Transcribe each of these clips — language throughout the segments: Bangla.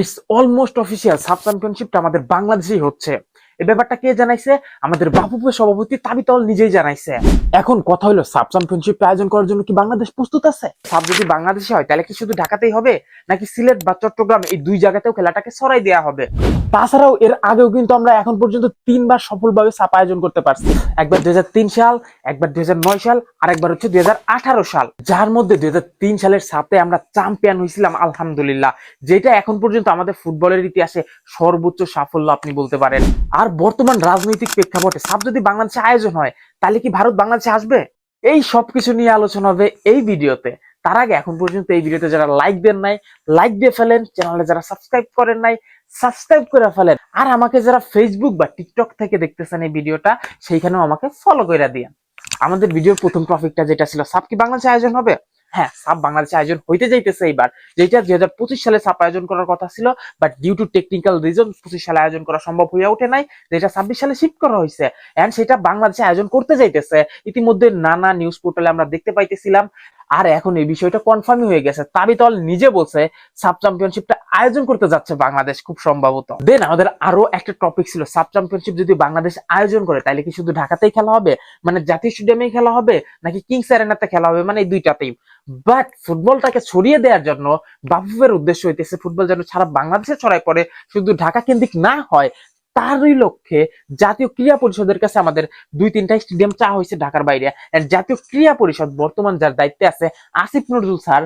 ইটস অলমোস্ট অফিসিয়াল সাব চ্যাম্পিয়নশিপটা আমাদের বাংলাদেশেই হচ্ছে। এই ব্যাপারটা কে জানাইছে? আমাদের বাপুপুর সভাপতি তাবিতল নিজেই জানাইছে। এখন কথা হলো সাব চ্যাম্পিয়নশিপ আয়োজন করার জন্য কি বাংলাদেশ প্রস্তুত আছে? সাব যদি বাংলাদেশে হয়, তাহলে কি শুধু ঢাকাতেই হবে? নাকি সিলেট বা চট্টগ্রাম এই দুই জায়গাতেও খেলাটাকে সরাই দেওয়া হবে? তাছাড়াও এর আগেও কিন্তু আমরা এখন পর্যন্ত তিনবার সফলভাবে সাপ আয়োজন করতে পারছি। একবার দুই হাজার তিন সাল, একবার দুই হাজার নয় সাল আর একবার হচ্ছে দুই হাজার আঠারো সাল। যার মধ্যে দুই হাজার তিন সালের সাপে আমরা চ্যাম্পিয়ন হয়েছিলাম, আলহামদুলিল্লাহ। যেটা এখন পর্যন্ত আমাদের ফুটবলের ইতিহাসে সর্বোচ্চ সাফল্য আপনি বলতে পারেন। আর বর্তমান রাজনৈতিক প্রেক্ষাপটে সাপ যদি বাংলাদেশে আয়োজন হয়, তাহলে কি ভারত বাংলাদেশে আসবে? এই সবকিছু নিয়ে আলোচনা হবে এই ভিডিওতে। তার আগে এখন পর্যন্ত এই ভিডিওতে যারা লাইক দেন নাই লাইক দিয়ে ফেলেন চ্যানেলে যারা সাবস্ক্রাইব করেন নাই সাবস্ক্রাইব করে ফেলেন। আর আমাকে যারা ফেসবুক বা টিকটক থেকে দেখতেছেন এই ভিডিওটা, সেইখানেও আমাকে ফলো করে দিয়েন। আমাদের ভিডিওর প্রথম টপিকটা যেটা ছিল, সাপ কি বাংলাদেশে আয়োজন হবে? হ্যাঁ সাপ বাংলাদেশে আয়োজন হইতে যাইতেছে এইবার। যেটা দুই হাজার পঁচিশ সালে সাপ আয়োজন করার কথা ছিল but due to technical reason পঁচিশ সালে আয়োজন করা সম্ভব হয়ে ওঠে নাই। যেটা ছাব্বিশ সালে শিফট করা হয়েছে এন্ড সেটা বাংলাদেশে আয়োজন করতে যাইতেছে। ইতিমধ্যে নানা নিউজ পোর্টালে আমরা দেখতে পাইতেছিলাম। আর এখন এই বিষয়টা কনফার্মই হয়ে গেছে। তাবিতল নিজে বলছে, সাব চ্যাম্পিয়নশিপটা আয়োজন করতে যাচ্ছে বাংলাদেশ খুব সম্ভবত। দেন আমাদের আরও একটা টপিক ছিল, সাব চ্যাম্পিয়নশিপ যদি বাংলাদেশ আয়োজন করে তাহলে কি শুধু ঢাকাতেই খেলা হবে? মানে জাতীয় স্টেডিয়ামে খেলা হবে? নাকি কিংস অ্যারেনাতে খেলা হবে? মানে এই দুইটাতেই বাট ফুটবলটাকে ছড়িয়ে দেওয়ার জন্য বাফুফের উদ্দেশ্য হইতেছে, ফুটবল যেন সারা বাংলাদেশে ছড়াই পড়ে, শুধু ঢাকা কেন্দ্রিক না হয় তারই লক্ষ্যে জাতীয় ক্রীড়া পরিষদের কাছে আমাদের দুই তিনটা স্টেডিয়াম চা হয়েছে ঢাকার বাইরে। জাতীয় ক্রীড়া পরিষদ বর্তমান যার দায়িত্বে আছে আসিফ নজরুল স্যার,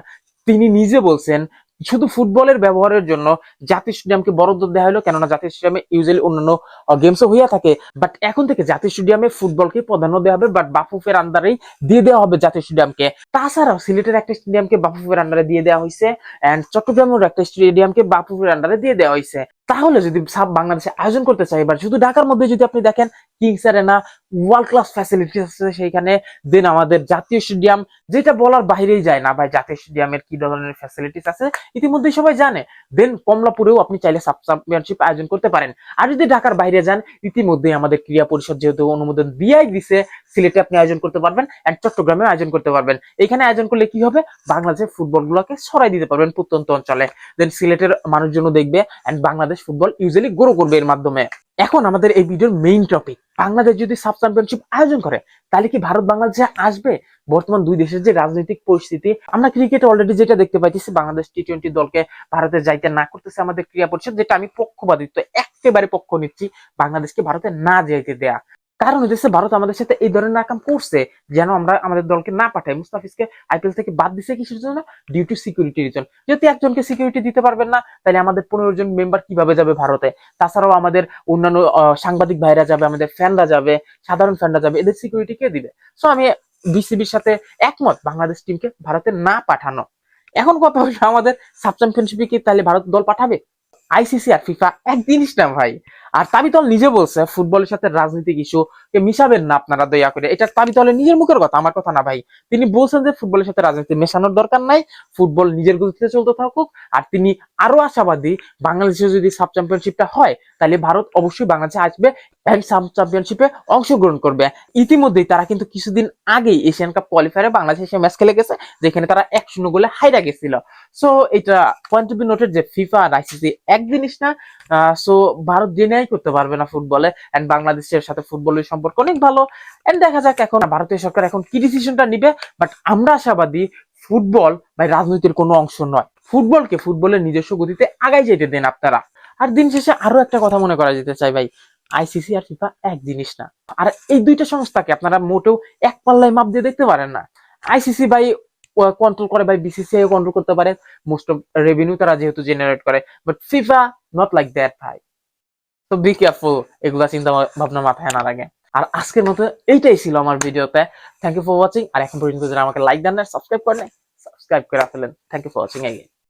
তিনি নিজে বলছেন, শুধু ফুটবলের ব্যবহারের জন্য জাতীয় স্টেডিয়ামকে বরাদ্দ দেওয়া হলো, কেননা জাতীয় স্টেডিয়ামে ইউজুয়ালি অন্যান্য গেমসও হইয়া থাকে। বাট এখন থেকে জাতীয় স্টেডিয়ামে ফুটবলকে প্রাধান্য দেওয়া হবে বাট বাফুফের আন্ডারেই দিয়ে দেওয়া হবে জাতীয় স্টেডিয়ামকে। তাছাড়াও সিলেটের একটা স্টেডিয়ামকে বাফুফের আন্ডারে দিয়ে দেওয়া হয়েছে এন্ড চট্টগ্রামের একটা স্টেডিয়ামকে বাফুফের আন্ডারে দিয়ে দেওয়া হয়েছে তাহলে যদি সাব বাংলাদেশে আয়োজন করতে চাই, এবার শুধু ঢাকার মধ্যে যদি আপনি দেখেন Kings Arena world class facility আছে সেইখানে দেন আমাদের জাতীয় স্টেডিয়াম যেটা বলার বাইরেই যায় না ভাই, জাতীয় স্টেডিয়ামের কি ধরনের ফ্যাসিলিটিস আছে ইতিমধ্যে সবাই জানে। দেন কমলাপুরেও আপনি চাইলে সাব চ্যাম্পিয়নশিপ আয়োজন করতে পারেন। আর যদি ঢাকার বাইরে যান ইতিমধ্যে আমাদের ক্রীড়া পরিষদ যেহেতু অনুমোদন দিয়াই দিছে সিলেটে আপনি আয়োজন করতে পারবেন এন্ড চট্টগ্রামে আয়োজন করতে পারবেন। এখানে আয়োজন করলে কি হবে? বাংলাদেশের ফুটবল গুলোকে সরাই দিতে পারবেন প্রত্যন্ত অঞ্চলে। দেন সিলেটের মানুষজন দেখবে and Bangladesh football usually grow করবে এর মাধ্যমে। এখন আমাদের এই ভিডিওর মেইন টপিক বাংলাদেশ যদি সাব চ্যাম্পিয়নশিপ আয়োজন করে, তাহলে কি ভারত বাংলাদেশে আসবে? বর্তমান দুই দেশের যে রাজনৈতিক পরিস্থিতি, আমরা ক্রিকেটে অলরেডি যেটা দেখতে পাইতেছি, বাংলাদেশ টি টোয়েন্টি দলকে ভারতে যাইতে না করতেছে আমাদের ক্রীড়া পরিষদ, যেটা আমি পক্ষপাতিত্ব একেবারে পক্ষ নিচ্ছি, বাংলাদেশকে ভারতে না যাইতে দেয়া। কারণ হচ্ছে ভারত আমাদের সাথে এই ধরনের নাকাম করছে, যেন আমরা আমাদের দলকে না পাঠাই। মুস্তাফিজকে আইপিএল থেকে বাদ দিছে কিসের জন্য? ডিউ টু সিকিউরিটি রিজন যদি একজনকে সিকিউরিটি দিতে পারবেন না, তাহলে আমাদের পনেরো জন মেম্বার কীভাবে যাবে ভারতে? তাছাড়াও আমাদের অন্যান্য সাংবাদিক ভাইরা যাবে, আমাদের ফ্যানরা যাবে, সাধারণ ফ্যানরা যাবে, এদের সিকিউরিটি কে দিবে? সো আমি বিসিবির সাথে একমত, বাংলাদেশ টিমকে ভারতে না পাঠানো। এখন কথা হলো আমাদের সাব চ্যাম্পিয়নশিপে কি তাহলে ভারত দল পাঠাবে? আইসিসি আর ফিফা এক জিনিস না ভাই। আর তাবিতল নিজে বলছে ফুটবলের সাথে রাজনৈতিক ইস্যু মিশাবেন না আপনারা দয়া করে। এটা তাবিতলের নিজের মুখের কথা, আমার কথা না ভাই। তিনি বলছেন যে ফুটবলের সাথে রাজনীতি মেশানোর দরকার নাই ফুটবল নিজের গতিতে চলতে থাকুক। আর তিনি আরও আশাবাদী, বাংলাদেশে যদি সাব চ্যাম্পিয়নশিপটা হয়, তাহলে ভারত অবশ্যই বাংলাদেশে আসবে। সাব চ্যাম্পিয়নশিপে অংশগ্রহণ করবে। ইতিমধ্যেই তারা কিন্তু কিছুদিন আগেই এশিয়ান কাপ কোয়ালিফায়ারে বাংলাদেশে এসে ম্যাচ খেলে গেছে, যেখানে তারা এক শূন্য গোলে হাইরা গেছিল। সো এটা পয়েন্ট টু বি নোটেড যে ফিফা আর আইসিসি এক জিনিস না সো ভারত জেনেই করতে পারবে না ফুটবলে এন্ড বাংলাদেশের সাথে ফুটবলের সম্পর্ক অনেক ভালো। এন্ড দেখা যাক এখন ভারতীয় সরকার এখন কি ডিসিশনটা নিবে বাট আমরা আশাবাদী ফুটবল বা রাজনীতির কোনো অংশ নয়। ফুটবলকে ফুটবলের নিজস্ব গতিতে আগাই যেতে দেন আপনারা। আর দিন শেষে আরও একটা কথা মনে করা যেতে চাই ভাই। আইসিসি আর ফিফা এক জিনিস না। আর এই দুইটা সংস্থাকে আপনারা মোটেও এক পাল্লায় মাপ দিয়ে দেখতে পারেন না। আইসিসি ভাই কন্ট্রোল করে ভাই বিসিসিআই কন্ট্রোল করতে পারে। মোস্ট অফ রেভিনিউ তারা যেহেতু জেনারেট করে। But FIFA not like that ভাই। তো বি কেয়ারফুল এগুলা চিন্তা ভাবনা মাথায় না লাগে। আর আজকের মতো এইটাই ছিল আমার ভিডিওতে। থ্যাংক ইউ ফর ওয়াচিং আর এখন পর্যন্ত যারা আমাকে লাইক দেন না সাবস্ক্রাইব করেন সাবস্ক্রাইব করে ফেলেন। Thank you for watching again